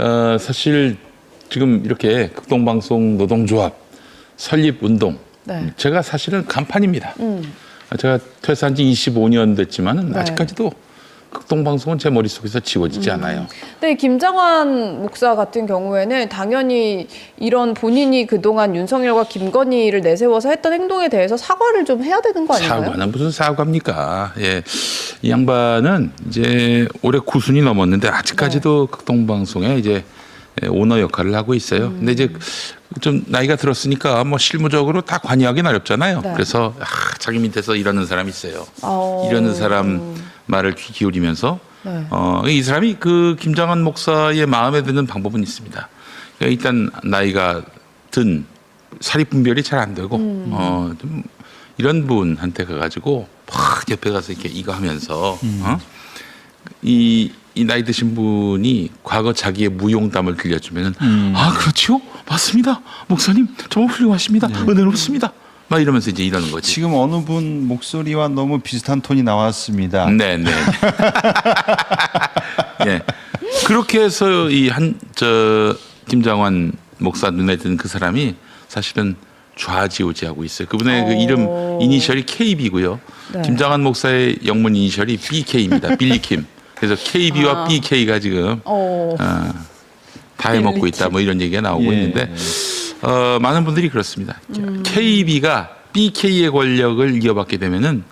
어, 사실 지금 이렇게 극동방송 노동조합 설립 운동 네. 제가 사실은 간판입니다. 음. 제가 퇴사한 지 25년 됐지만 은 네. 아직까지도 극동방송은 제 머릿속에서 지워지지 음. 않아요. 근데 김장환 목사 같은 경우에는 당연히 이런 본인이 그동안 윤석열과 김건희를 내세워서 했던 행동에 대해서 사과를 좀 해야 되는 거 아닌가요? 사과는 무슨 사과입니까? 예. 이 양반은 이제 올해 구순이 넘었는데 아직까지도 네. 극동방송에 이제 오너 역할을 하고 있어요. 음. 근데 이제 좀 나이가 들었으니까 뭐 실무적으로 다 관여하기는 어렵잖아요. 네. 그래서 아, 자기 밑에서 이러는 사람이 있어요. 어. 이러는 사람 말을 귀 기울이면서 네. 어, 이 사람이 그 김장한 목사의 마음에 드는 방법은 있습니다. 그러니까 일단 나이가 든 사리 분별이 잘 안 되고 음. 어, 좀 이런 분한테 가가지고 막 옆에 가서 이렇게 이거 하면서 어? 이, 이 나이 드신 분이 과거 자기의 무용담을 들려주면은 아 그렇지요 맞습니다 목사님 정말 훌륭하십니다 은혜롭습니다 막 이러면서 이제 이러는 거지 지금 어느 분 목소리와 너무 비슷한 톤이 나왔습니다. 네, 네. 예. 그렇게 해서 이 한 저 김장환 목사 눈에 든 그 사람이 사실은 좌지우지하고 있어요. 그분의 그 어. 이름 이니셜이 KB고요. 네. 김장환 목사의 영문 이니셜이 BK입니다. 빌리킴. 그래서 KB와 아. BK가 지금 어. 어, 다 해먹고 있다 뭐 이런 얘기가 나오고 예. 있는데 어, 많은 분들이 그렇습니다. KB가 BK의 권력을 이어받게 되면은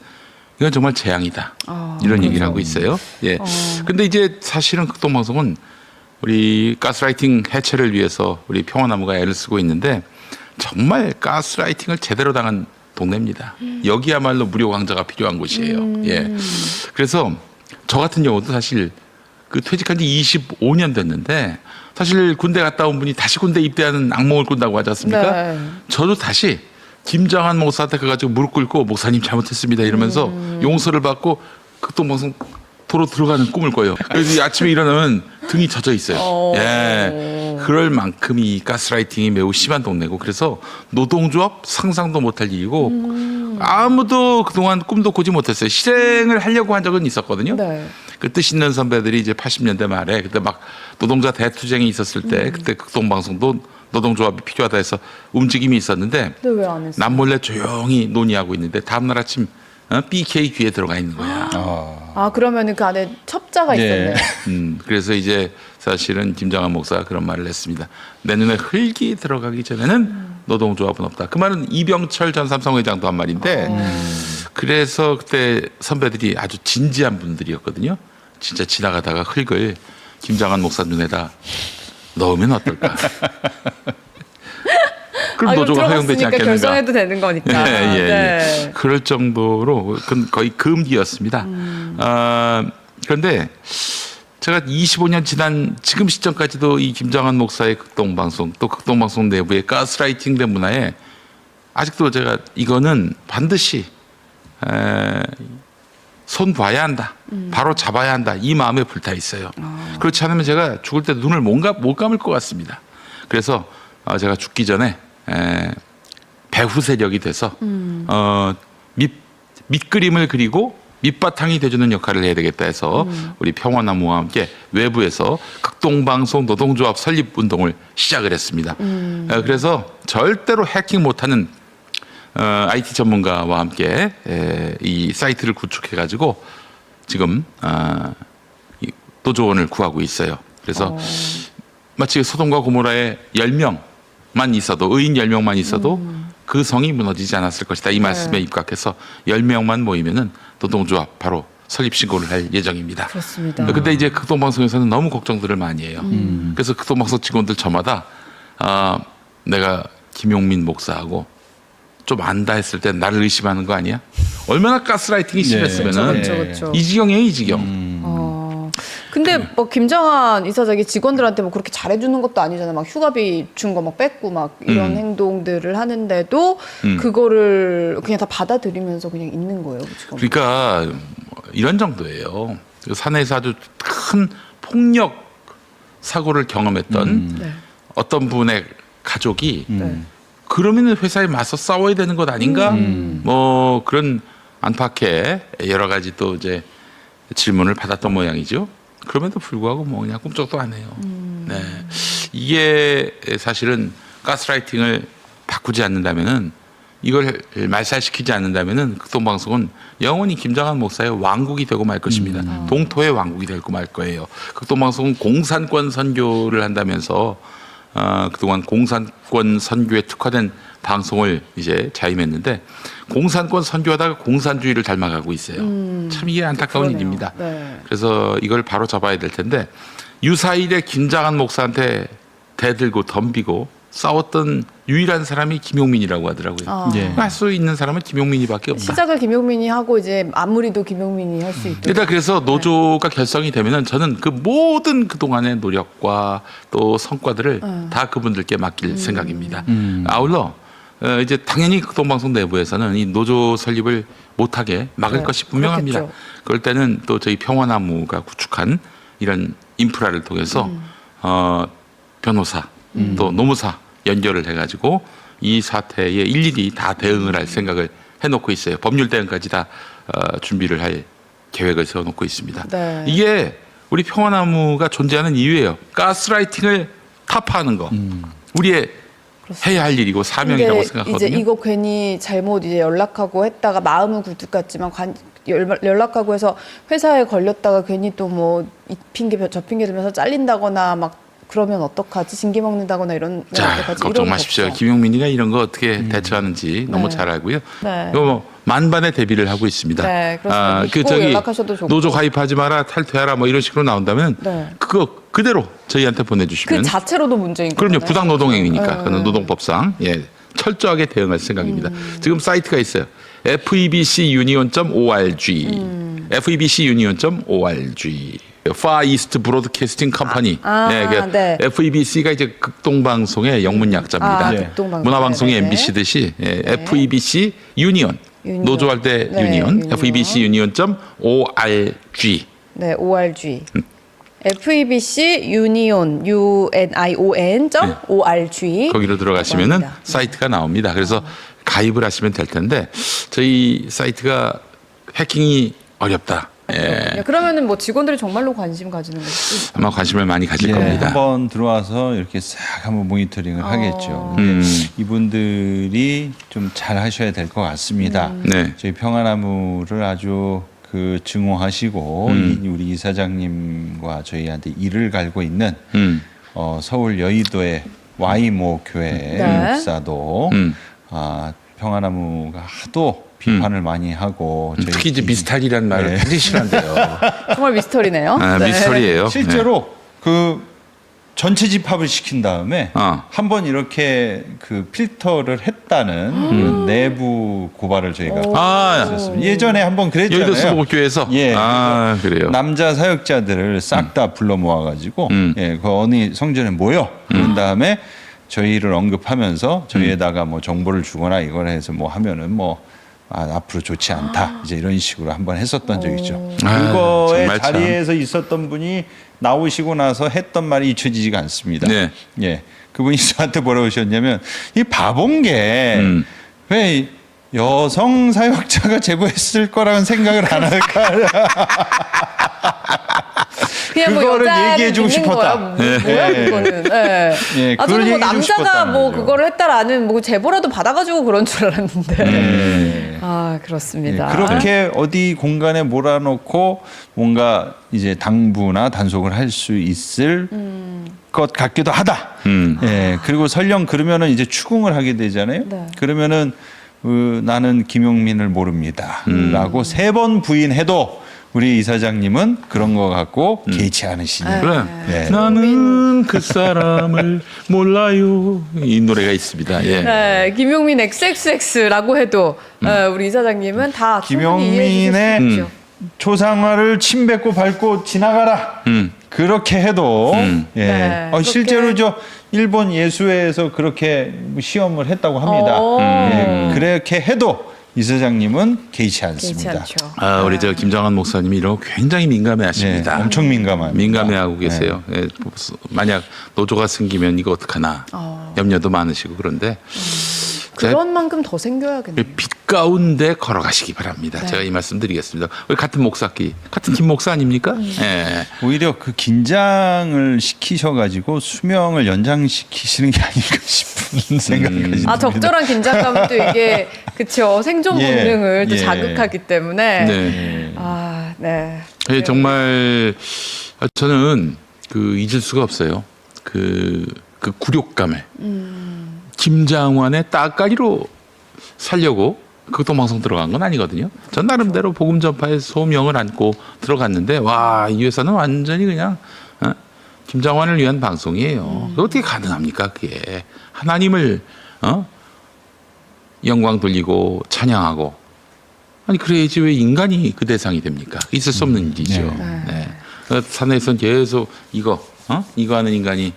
이건 정말 재앙이다. 아, 이런 얘기를 하고 있어요. 예. 어. 근데 이제 사실은 극동방송은 우리 가스라이팅 해체를 위해서 우리 평화나무가 애를 쓰고 있는데 정말 가스라이팅을 제대로 당한 동네입니다. 여기야말로 무료 강자가 필요한 곳이에요. 예. 그래서 저 같은 경우도 사실 그 퇴직한 지 25년 됐는데 사실 군대 갔다 온 분이 다시 군대 입대하는 악몽을 꾼다고 하지 않습니까? 네. 저도 다시 김장한 목사한테 가가지고 무릎 꿇고 목사님 잘못했습니다 이러면서 음. 용서를 받고 극동방송 도로 들어가는 꿈을 꿔요. 그래서 이 아침에 일어나면 등이 젖어 있어요. 어. 예. 그럴 만큼 이 가스라이팅이 매우 심한 동네고 그래서 노동조합 상상도 못할 일이고 음. 아무도 그동안 꿈도 꾸지 못했어요. 실행을 하려고 한 적은 있었거든요. 네. 그 뜻 있는 선배들이 이제 80년대 말에 그때 막 노동자 대투쟁이 있었을 때 음. 그때 극동방송도 노동조합이 필요하다 해서 움직임이 있었는데 근데 왜 안 했어요? 남몰래 조용히 논의하고 있는데 다음날 아침 어? BK 귀에 들어가 있는 거야. 아, 아 그러면은 그 안에 첩자가 네. 있었네요. 음, 그래서 이제 사실은 김장한 목사가 그런 말을 했습니다. 내 눈에 흙이 들어가기 전에는 노동조합은 없다. 그 말은 이병철 전 삼성회장도 한 말인데 그래서 그때 선배들이 아주 진지한 분들이었거든요. 진짜 지나가다가 흙을 김장한 목사 눈에다 넣으면 어떨까? 그럼 아, 노조가 허용되지 않겠는가? 결성해도 되는 거니까. 예, 예, 예. 네. 그럴 정도로 거의 금기였습니다. 음. 아, 그런데 제가 25년 지난 지금 시점까지도 이 김장한 목사의 극동방송 또 극동방송 내부의 가스라이팅된 문화에 아직도 제가 이거는 반드시 에, 손 봐야 한다. 음. 바로 잡아야 한다. 이 마음에 불타 있어요. 그렇지 않으면 제가 죽을 때 눈을 못, 감, 못 감을 것 같습니다. 그래서 어, 제가 죽기 전에 에, 배후 세력이 돼서 어, 밑, 밑그림을 그리고 밑바탕이 돼주는 역할을 해야 되겠다 해서 우리 평화나무와 함께 외부에서 극동방송 노동조합 설립 운동을 시작을 했습니다. 어, 그래서 절대로 해킹 못하는 어, IT 전문가와 함께 에, 이 사이트를 구축해 가지고 지금 아, 이 노조원을 구하고 있어요. 그래서 마치 소돔과 고모라의 10명만 있어도 의인 10명만 있어도 그 성이 무너지지 않았을 것이다. 이 말씀에 입각해서 10명만 모이면은 노동조합 바로 설립 신고를 할 예정입니다. 그렇습니다. 근데 이제 극동방송에서는 너무 걱정들을 많이 해요. 음. 그래서 극동방송 직원들 저마다 아, 내가 김용민 목사하고 좀 안다 했을 때 나를 의심하는 거 아니야? 얼마나 가스라이팅이 네, 심했으면은 그렇죠, 그렇죠. 이 지경이에요, 이 지경. 음. 어. 근데 뭐 김정한 이사장이 직원들한테 뭐 그렇게 잘해주는 것도 아니잖아요. 막 휴가비 준 거 막 뺏고 막 이런 음. 행동들을 하는데도 음. 그거를 그냥 다 받아들이면서 그냥 있는 거예요. 지금. 그러니까 이런 정도예요. 그 산에서 아주 큰 폭력 사고를 경험했던 음. 네. 어떤 분의 가족이 음. 그러면 회사에 맞서 싸워야 되는 것 아닌가? 음. 뭐 그런 안팎의 여러 가지 또 이제 질문을 받았던 모양이죠. 그럼에도 불구하고 뭐 그냥 꿈쩍도 안 해요. 네. 이게 사실은 가스라이팅을 바꾸지 않는다면은 이걸 말살시키지 않는다면은 극동방송은 영원히 김장한 목사의 왕국이 되고 말 것입니다. 동토의 왕국이 되고 말 거예요. 극동방송은 공산권 선교를 한다면서 어, 그동안 공산권 선교에 특화된 방송을 이제 자임했는데 공산권 선교하다가 공산주의를 닮아가고 있어요. 참 이게 안타까운 그러네요. 일입니다. 네. 그래서 이걸 바로 잡아야 될 텐데 유사일에 김장한 목사한테 대들고 덤비고 싸웠던 유일한 사람이 김용민이라고 하더라고요. 아. 예. 할 수 있는 사람은 김용민이밖에 없다. 시작을 김용민이 하고 이제 마무리도 김용민이 할 수 있도록. 일단 그래서 노조가 결성이 되면은 저는 그 모든 그 동안의 노력과 또 성과들을 음. 다 그분들께 맡길 생각입니다. 음. 아울러 어, 이제 당연히 극동방송 내부에서는 이 노조 설립을 못하게 막을 네, 것이 분명합니다. 그렇겠죠. 그럴 때는 또 저희 평화나무가 구축한 이런 인프라를 통해서 음. 어, 변호사 또 노무사 연결을 해가지고 이 사태에 일일이 다 대응을 할 생각을 해놓고 있어요. 법률 대응까지 다 어, 준비를 할 계획을 세워놓고 있습니다. 네. 이게 우리 평화나무가 존재하는 이유예요. 가스라이팅을 타파하는 거. 우리의 해야 할 일이고 사명이라고 생각하거든요. 이제 이거 괜히 잘못 이제 연락하고 했다가 마음은 굴뚝 같지만 관, 열- 연락하고 해서 회사에 걸렸다가 괜히 또 뭐 이 핑계 저 핑계 들면서 잘린다거나 막 그러면 어떡하지 징계 먹는다거나 이런 자, 어떡하지? 걱정 이런 마십시오. 걱정. 김용민이가 이런 거 어떻게 대처하는지 너무 네. 잘 알고요. 네. 이거 뭐 만반의 대비를 하고 있습니다. 네, 그렇습니다. 그꼭 저기 연락하셔도 좋고. 노조 가입하지 마라, 탈퇴하라 뭐 이런 식으로 나온다면 네. 그거 그대로 저희한테 그 보내주시면 자체로도 문제인 거예요. 그럼요 부당 노동행위니까 네. 그는 노동법상 예 철저하게 대응할 생각입니다. 지금 사이트가 있어요. E febcunion.org, 음. Far East Broadcasting Company. 아, 예, 그 네. FEBC가 이제 극동방송의 영문 약자입니다. 아, 예. 극동방송. 문화방송의 네네. MBC듯이 예, FEBC 유니온. 유니온. 노조할 때 네, 유니온. 유니온. FEBC 유니온.org. 네, ORG. 음. FEBC Union U N I O N 점 ORG 네. 거기로 들어가시면은. 사이트가 나옵니다. 그래서 가입을 하시면 될 텐데 저희 사이트가 해킹이 어렵다. 예. 야, 그러면은 뭐 직원들이 정말로 관심 가지는 거지. 아마 관심을 많이 가질 예, 겁니다. 한번 들어와서 이렇게 싹 한번 모니터링을 어. 하겠죠. 근데 음. 이분들이 좀 잘 하셔야 될 것 같습니다. 음. 네. 저희 평화나무를 아주 그 증오하시고 음. 이- 우리 이사장님과 저희한테 이를 갈고 있는 음. 어, 서울 여의도의 와이모 교회 네. 목사도 음. 아, 평화나무가 하도 비판을 많이 하고 저희 특히 이제 이- 미스탈이라는 말을 네. 굉장히 싫어한대요. 정말 미스터리네요. 아, 네. 미스터리예요. 실제로 그 전체 집합을 시킨 다음에 어. 한 번 이렇게 그 필터를 했다는 그런 내부 고발을 저희가 오. 아, 했었습니다. 예전에 한번 그랬잖아요. 여의도 수목교회에서 예. 아 그래요. 남자 사역자들을 싹 다 불러 모아가지고 음. 예, 그 어느 성전에 모여 그런 다음에 저희를 언급하면서 저희에다가 뭐 정보를 주거나 이걸 해서 뭐 하면은 뭐 아, 앞으로 좋지 않다 이제 이런 식으로 한번 했었던 적이 있죠. 아, 그거의 정말 참. 자리에서 있었던 분이 나오시고 나서 했던 말이 잊혀지지가 않습니다. 네. 예, 그분이 저한테 뭐라고 하셨냐면 이 바본 게 음. 왜 여성 사역자가 제보했을 거라는 생각을 안 할까? 그냥 뭐 그거를 여자를 얘기해주고 믿는 싶었다. 거야. 뭐, 뭐야 예. 그거는. 예. 예, 아 그걸 저는 뭐 얘기해주고 남자가 싶었다는 뭐 거죠. 그거를 했다라는 뭐 제보라도 받아가지고 그런 줄 알았는데. 예. 아 예, 그렇습니다. 그렇게 어디 공간에 몰아놓고 뭔가 이제 당부나 단속을 할 수 있을 것 같기도 하다. 음. 예, 그리고 설령 그러면은 이제 추궁을 하게 되잖아요. 네. 그러면은 어, 나는 김용민을 모릅니다. 음. 라고 세 번 부인해도 우리 이사장님은 그런 거 갖고 개의치 않으시니. 아. 그래. 네. 나는 그 사람을 몰라요. 이 노래가 있습니다. 예. 네, 김용민 XXX라고 해도 예, 우리 이사장님은 다 충분히 이해해 김용민의 있죠. 초상화를 침 뱉고 밟고 지나가라. 음. 그렇게 해도 음. 예. 네, 어, 그렇게- 실제로 저 일본 예수회에서 그렇게 시험을 했다고 합니다. 오. 예. 그렇게 해도 이사장님은 개의치 않습니다. 아, 우리 저 김정환 목사님이 이런 거 굉장히 민감해하십니다. 네, 엄청 민감합니다. 민감해하고 네. 계세요. 예, 만약 노조가 생기면 이거 어떡하나 어. 염려도 많으시고 그런데 그런 만큼 더 생겨야겠네요. 빛 가운데 걸어가시기 바랍니다. 제가 이 말씀드리겠습니다. 우리 같은 목사끼 같은 김 목사 아닙니까? 예. 오히려 그 긴장을 시키셔가지고 수명을 연장시키시는 게 아닐까 싶은 생각까지 듭니다. 아 적절한 긴장감도 이게 그쵸 생존 예, 본능을 또 예. 자극하기 때문에 네. 아 네. 예, 정말 아, 저는 그 잊을 수가 없어요. 그, 그 굴욕감에 김장환의 따까리로 살려고 극동 방송 들어간 건 아니거든요. 전 나름대로 복음 전파의 소명을 안고 들어갔는데 와 이 회사는 완전히 그냥 어? 김장환을 위한 방송이에요. 그게 어떻게 가능합니까? 그게 하나님을 어? 영광 돌리고 찬양하고 아니 그래야지 왜 인간이 그 대상이 됩니까? 있을 수 없는 일이죠. 네. 네. 그 산에선 계속 이거 어 이거 하는 인간이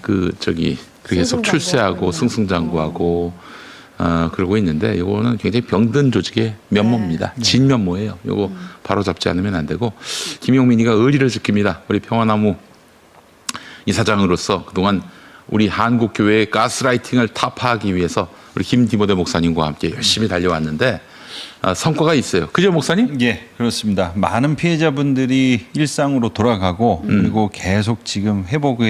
그 저기 계속 출세하고. 승승장구하고 어 그러고 있는데 이거는 굉장히 병든 조직의 면모입니다. 진면모예요. 요거 바로 잡지 않으면 안 되고 김용민이가 의리를 지킵니다. 우리 평화나무 이사장으로서 그동안 우리 한국 교회의 가스라이팅을 타파하기 위해서 우리 김디모데 목사님과 함께 열심히 달려왔는데 아, 성과가 있어요. 그죠 목사님? 예, 그렇습니다. 많은 피해자분들이 일상으로 돌아가고 음. 그리고 계속 지금 회복으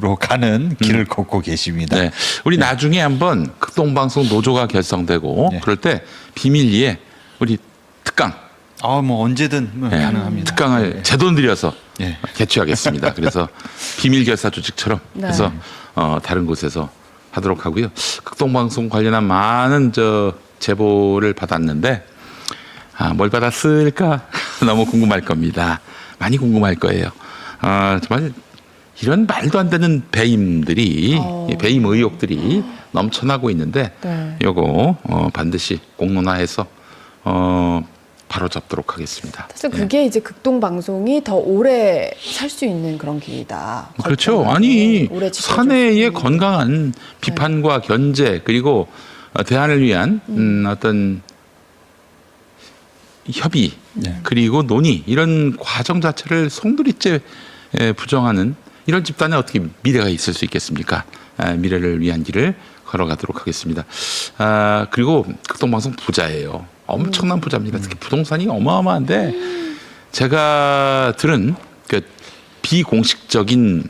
로 가는 길을 걷고 계십니다. 네. 우리 나중에 한번 극동방송 노조가 결성되고 네. 그럴 때 비밀리에 우리 특강 아, 뭐 언제든 뭐 네, 가능합니다. 특강을 제돈 들여서 예. 개최하겠습니다. 그래서 비밀 결사 조직처럼 네. 해서 어, 다른 곳에서 하도록 하고요. 극동방송 관련한 많은 저 제보를 받았는데 아, 뭘 받았을까 너무 궁금할 겁니다. 많이 궁금할 거예요. 아, 정말 이런 말도 안 되는 배임들이 어. 이 배임 의혹들이 넘쳐나고 있는데 네. 요거 어, 반드시 공론화해서 어, 바로 잡도록 하겠습니다. 사실 그게 이제 극동 방송이 더 오래 살 수 있는 그런 길이다. 그렇죠. 아니 오래 지켜줄 수 사내의 있는. 건강한 비판과 견제 그리고 어, 대안을 위한 음, 어떤 협의 네. 그리고 논의 이런 과정 자체를 송두리째 에, 부정하는 이런 집단에 어떻게 미래가 있을 수 있겠습니까? 아, 미래를 위한 길을 걸어가도록 하겠습니다. 아, 그리고 극동방송 부자예요. 엄청난 부자입니다. 특히 부동산이 어마어마한데 제가 들은 그 비공식적인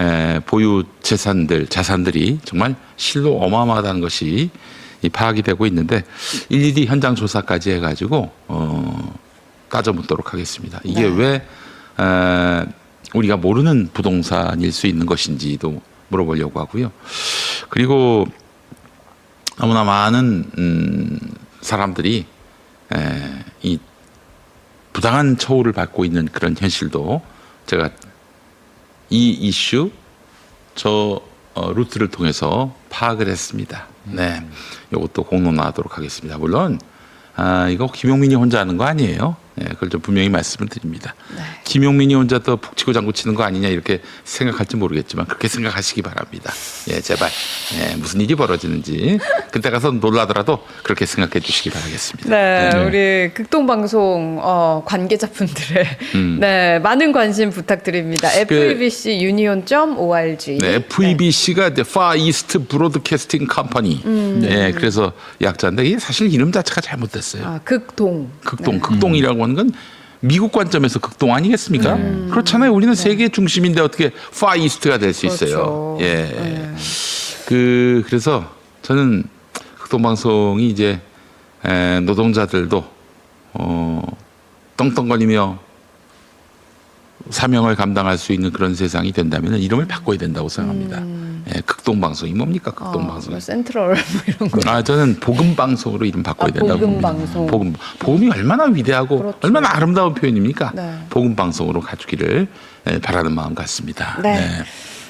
에, 보유 재산들 자산들이 정말 실로 어마어마하다는 것이 이 파악이 되고 있는데 일일이 현장 조사까지 해가지고 어, 따져묻도록 하겠습니다. 이게 네. 왜 에, 우리가 모르는 부동산일 수 있는 것인지도 물어보려고 하고요. 그리고 너무나 많은 음, 사람들이 에, 이 부당한 처우를 받고 있는 그런 현실도 제가 이 이슈 저 어, 루트를 통해서 파악을 했습니다. 네, 이것도 공론화하도록 하겠습니다. 물론 아, 이거 김용민이 혼자 하는 거 아니에요. 네, 그걸 좀 분명히 말씀을 드립니다. 네. 김용민이 혼자 또 북치고 장구 치는 거 아니냐 이렇게 생각할지 모르겠지만 그렇게 생각하시기 바랍니다. 예, 제발 예, 무슨 일이 벌어지는지 그때 가서 놀라더라도 그렇게 생각해 주시기 바라겠습니다. 네, 네. 우리 극동 방송 어, 관계자분들의 음. 네 많은 관심 부탁드립니다. FEBC 유니온.org. 네, FEBC가 이제 Far East Broadcasting Company. 네, 그래서 약자인데 이게 사실 이름 자체가 잘못됐어요. 아, 극동. 극동, 극동이라고 하는 건 미국 관점에서 극동 아니겠습니까? 그렇잖아요. 우리는 세계 중심인데 어떻게 Far East가 될 수 있어요. 그렇죠. 예. 네. 그 그래서 저는 극동 방송이 이제 에, 노동자들도 어, 떵떵거리며 사명을 감당할 수 있는 그런 세상이 된다면 이름을 바꿔야 된다고 생각합니다. 예, 극동 방송이 뭡니까? 극동 어, 방송. 뭐 센트럴 뭐 이런 거. 아 저는 복음 방송으로 이름 바꿔야 아, 된다고 복음 봅니다. 방송. 복음 복음이 얼마나 위대하고 그렇죠. 얼마나 아름다운 표현입니까? 네. 복음 방송으로 가주기를 예, 바라는 마음 같습니다. 네.